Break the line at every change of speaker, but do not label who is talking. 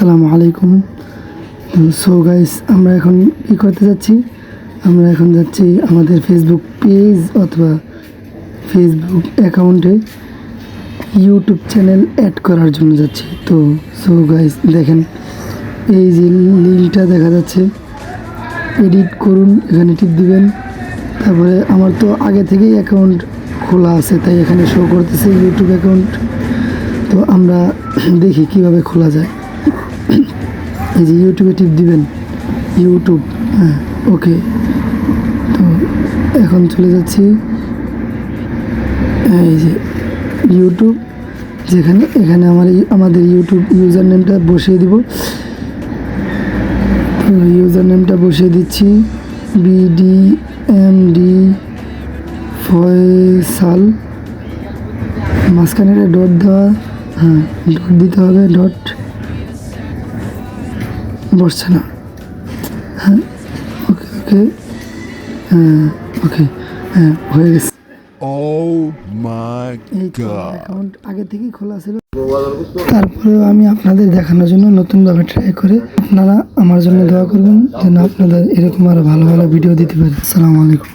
আসসালামু আলাইকুম। So guys আমরা এখন কী করতে যাচ্ছি? আমরা এখন যাচ্ছি আমাদের ফেসবুক পেজ অথবা ফেসবুক অ্যাকাউন্টে ইউটিউব চ্যানেল অ্যাড করার জন্য যাচ্ছি। তো সো গাইস দেখেন, এই যে লিঙ্কটা দেখা যাচ্ছে এডিট করুন, এখানে টিপ দিবেন। তারপরে আমার তো আগে থেকেই অ্যাকাউন্ট খোলা আছে, তাই এখানে শো করতেছে ইউটিউব অ্যাকাউন্ট তো আমরা দেখি কীভাবে খোলা যায়। এই যে ইউটিউবে টিপ দিবেন। ইউটিউব হ্যাঁ ওকে তো এখন চলে যাচ্ছি। এই যে ইউটিউব যেখানে, এখানে আমার আমাদের ইউটিউব ইউজার নেমটা বসিয়ে দিব। তো ইউজার নেমটা বসিয়ে দিচ্ছি। BD M D Faisal. মাঝখানে ডট দেওয়া। হ্যাঁ ডট দিতে হবে ডট বসছে না। হ্যাঁ? ওকে ওকে। হ্যাঁ ওকে। হ্যাঁ হয়ে গেছে।
My
এই
god.
অ্যাকাউন্ট আগে থেকেই খোলা ছিল। তারপরেও আমি আপনাদের দেখানোর জন্য নতুনভাবে ট্রাই করে আপনারা আমার জন্য দোয়া করবেন যেন আপনাদের এরকম আরও ভালো ভালো ভিডিও দিতে পারি। আসসালামু আলাইকুম।